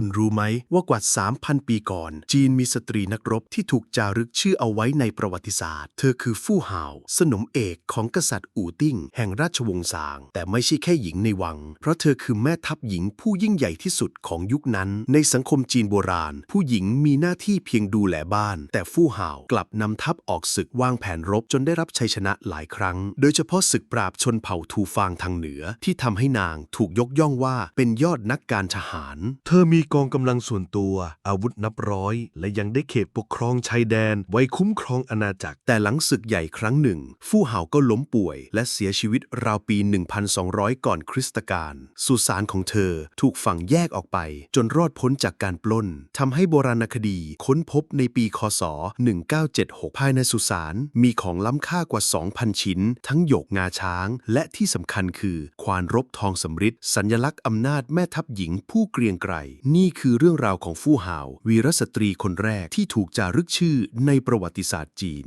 คุณรู้ไหมว่ากว่า 3,000 ปีก่อน จีนมีสตรีนักรบที่ถูกจารึกชื่อเอาไว้ในประวัติศาสตร์ เธอคือฟู่หาว สนมเอกของกษัตริย์อู่ติ้ง แห่งราชวงศ์ซาง แต่ไม่ใช่แค่หญิงในวัง เพราะเธอคือแม่ทัพหญิงผู้ยิ่งใหญ่ที่สุดของยุคนั้น ในสังคมจีนโบราณ ผู้หญิงมีหน้าที่เพียงดูแลบ้าน แต่ฟู่หาวกลับนำทัพออกศึกวางแผนรบจนได้รับชัยชนะหลายครั้ง โดยเฉพาะศึกปราบชนเผ่าทูฟางทางเหนือ ที่ทำให้นางถูกยกย่องว่าเป็นยอดนักการทหาร เธอมีกองกำลังส่วนตัว อาวุธนับร้อย และยังได้เขตปกครองชายแดน ไว้คุ้มครองอาณาจักร แต่หลังศึกใหญ่ครั้งหนึ่ง ฟู่เหาก็ล้มป่วย และเสียชีวิตราวปี 1,200 ก่อนคริสตกาลสุสานของเธอถูกฝังแยกออกไป จนรอดพ้นจากการปล้นทำให้โบราณคดีค้นพบในปีคศ 1976 ภายในสุสานมีของล้ำค่ากว่า 2,000 ชิ้น ทั้งหยกงาช้าง และที่สำคัญคือ ควานรบทองสำริดสัญลักษณ์อำนาจแม่ทัพหญิงผู้เกรียงไกรนี่คือเรื่องราวของฟู่หาว วีรสตรีคนแรกที่ถูกจารึกชื่อในประวัติศาสตร์จีน